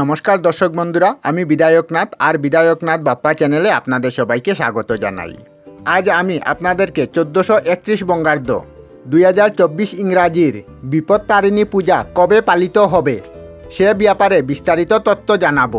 নমস্কার দর্শক বন্ধুরা, আমি বিধায়কনাথ আর বিধায়কনাথ বাপ্পা চ্যানেলে আপনাদের সবাইকে স্বাগত জানাই। আজ আমি আপনাদেরকে চোদ্দোশো একত্রিশ বঙ্গাব্দ দুই হাজার চব্বিশ ইংরাজির বিপত্তারিণী পূজা কবে পালিত হবে সে ব্যাপারে বিস্তারিত তথ্য জানাব।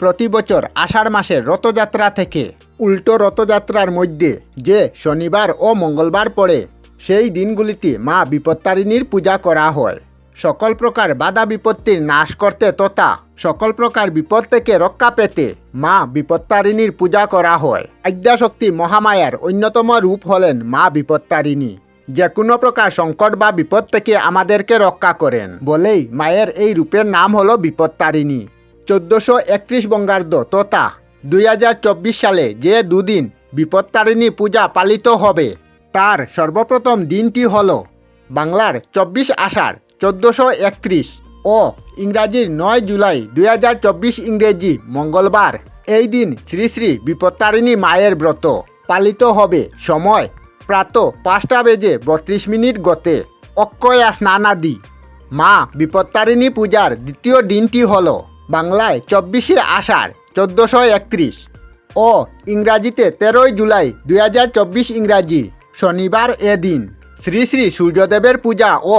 প্রতি বছর আষাঢ় মাসের রথযাত্রা থেকে উল্টো রথযাত্রার মধ্যে যে শনিবার ও মঙ্গলবার পড়ে, সেই দিনগুলিতে মা বিপত্তারিণীর পূজা করা হয়। সকল প্রকার বাধা বিপত্তির নাশ করতে তথা সকল প্রকার বিপদ থেকে রক্ষা পেতে মা বিপত্তারিণীর পূজা করা হয়। আদ্যাশক্তি মহামায়ার অন্যতম রূপ হলেন মা বিপত্তারিণী। যে কোনো প্রকার সংকট বা বিপদ থেকে আমাদেরকে রক্ষা করেন। বলেই মায়ের এই রূপের নাম হলো বিপত্তারিণী। চোদ্দোশো একত্রিশ বঙ্গাব্দ তথা দুই হাজার চব্বিশ সালে যে দুদিন বিপত্তারিণী পূজা পালিত হবে, তার সর্বপ্রথম দিনটি হল বাংলার চব্বিশ আষাঢ় চোদ্দোশো একত্রিশ। ও ইংরাজির নয় জুলাই দুই হাজার চব্বিশ ইংরেজি, মঙ্গলবার। এই দিন শ্রী শ্রী বিপত্তারিণী মায়ের ব্রত। পালিত হবে সময় প্রাত পাঁচটা বেজে বত্রিশ মিনিট গতে। অক্ষয়া স্নানাদি। মা, বিপত্তারিণী পূজার দ্বিতীয় দিনটি হল বাংলায় চব্বিশে আষাঢ় চোদ্দোশো একত্রিশ। ও, ইংরাজিতে তেরোই জুলাই দুই হাজার চব্বিশ ইংরাজি, শনিবার এ দিন। শ্রী শ্রী সূর্যদেবের পূজা ও